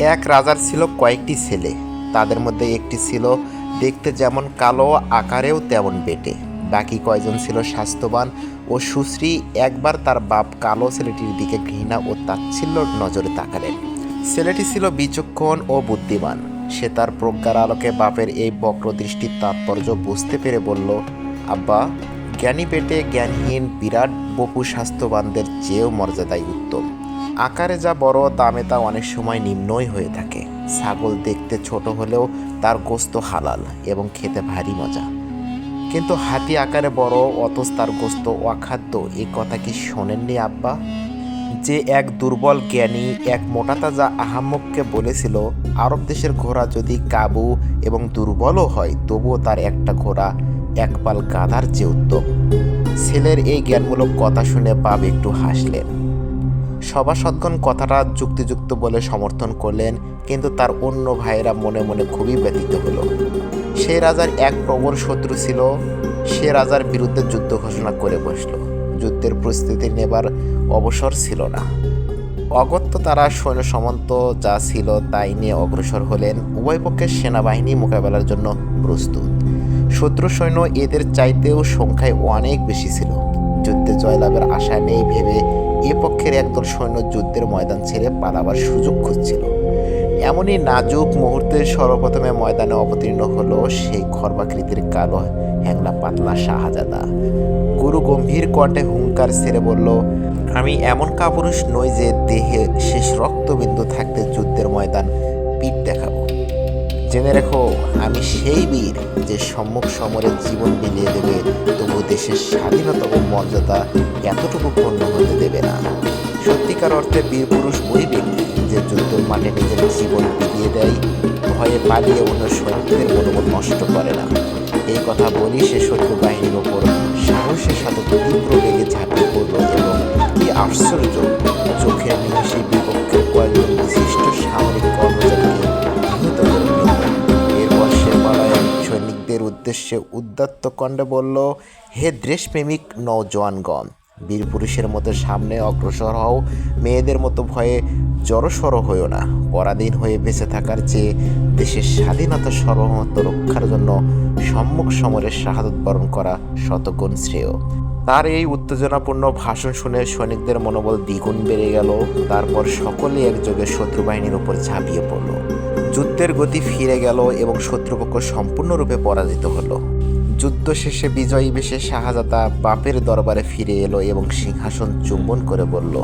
এক রাজার ছিল কয়েকটি ছেলে। তাদের মধ্যে একটি ছিল দেখতে যেমন কালো, আকারেও তেমন বেটে। বাকি কয়জন ছিল স্বাস্থ্যবান ও সুশ্রী, একবার তার বাপ কালো ছেলেটির দিকে ঘৃণা ও তাচ্ছিল্য নজরে তাকালেন। ছেলেটি ছিল বিচক্ষণ ও বুদ্ধিমান। সে তার প্রজ্ঞার আলোকে বাপের এই বক্রদৃষ্টির তাৎপর্য বুঝতে পেরে বলল, আব্বা, জ্ঞানী পেটে জ্ঞানহীন বিরাট বপু স্বাস্থ্যবানদের চেয়েও মর্যাদায় উত্তম। আকারে যা বড়, দামে তা অনেক সময় নিম্নই হয়ে থাকে। ছাগল দেখতে ছোট হলেও তার গোস্ত হালাল এবং খেতে ভারী মজা। কিন্তু হাতি আকারে বড়, অথচ তার গোস্ত অখাদ্য এই কথা কি শোনেননি আব্বা? যে এক দুর্বল জ্ঞানী, এক মোটাতাজা আহাম্মককে বলেছিল, আরব দেশের ঘোড়া যদি কাবু এবং দুর্বলও হয়, তবুও তার একটা ঘোড়া একপাল গাধার চেয়ে উত্তম। ছেলের এই জ্ঞানমূলক কথা শুনে বাপ একটু হাসলেন। সভাসদগণ কথাটা যুক্তিযুক্ত বলে সমর্থন করলেন, কিন্তু তার অন্য ভাইয়েরা মনে মনে খুবই ব্যথিত হলো। সে রাজার এক প্রবল শত্রু ছিল, সে রাজার বিরুদ্ধে যুদ্ধ ঘোষণা করে বসল। যুদ্ধের প্রস্তুতি নেবার অবসর ছিল না। অগত্য তারা সৈন্য সামন্ত যা ছিল তাই নিয়ে অগ্রসর হলেন। উভয় পক্ষের সেনাবাহিনী মোকাবেলার জন্য প্রস্তুত। শত্রু সৈন্য এদের চাইতেও সংখ্যায় অনেক বেশি ছিল। জয়লাভের আশা নেই ভেবে এ পক্ষের একদল সৈন্য যুদ্ধের ময়দান ছেড়ে পালাবার সুযোগ খুঁজছিল। এমনই নাজুক মুহূর্তে সর্বপ্রথমে ময়দানে অবতীর্ণ হলো সেই খর্বাকৃতির কালো হ্যাংলা পাতলা শাহজাদা। গুরু গম্ভীর কণ্ঠে হুঙ্কার ছেড়ে বলল, আমি এমন কাপুরুষ নই যে দেহে শেষ রক্তবিন্দু থাকতে যুদ্ধের ময়দান পিঠ দেখাবো জেনে রেখো, আমি সেই বীর যে সম্মুখ সমরে জীবন বিলিয়ে দেবে, তবু দেশের স্বাধীনতা ও মর্যাদা এতটুকু ক্ষুণ্ণ হতে দেবে না। সত্যিকার অর্থে বীর পুরুষ ওই ব্যক্তি যে যুদ্ধের মাঠে নিজের জীবন বিলিয়ে দেয়, ভয়ে পালিয়ে অন্য সৈনিকদের মনোবল নষ্ট করে না। এই কথা বলি সে শত্রু বাহিনীর ওপর সাহসের সাথে তীব্র বেগে ঝাঁপিয়ে পড়ল এবং কি আশ্চর্য, চোখের নিমেষে উদ্দেশ্যে উদ্যত্ত কণ্ঠে বলল, হে দেশপ্রেমিক নৌজওয়ানগণ, বীর পুরুষের মতো সামনে অগ্রসর হও, মেয়েদের মতো ভয়ে জড়সড় হইও না। পরাধীন হয়ে বেঁচে থাকার চেয়ে দেশের স্বাধীনতা সর্বমত রক্ষার জন্য সম্মুখ সমরের শাহাদত বরণ করা শতগুণ শ্রেয়। তার এই উত্তেজনাপূর্ণ ভাষণ শুনে সৈনিকদের মনোবল দ্বিগুণ বেড়ে গেল। তারপর সকলে একযোগে শত্রু বাহিনীর উপর ঝাঁপিয়ে পড়ল। যুদ্ধের গতি ফিরে গেল এবং শত্রুপক্ষ সম্পূর্ণরূপে পরাজিত হলো। যুদ্ধ শেষে বিজয়ী বেশে শাহজাদা বাপের দরবারে ফিরে এলো এবং সিংহাসন চুম্বন করে বলল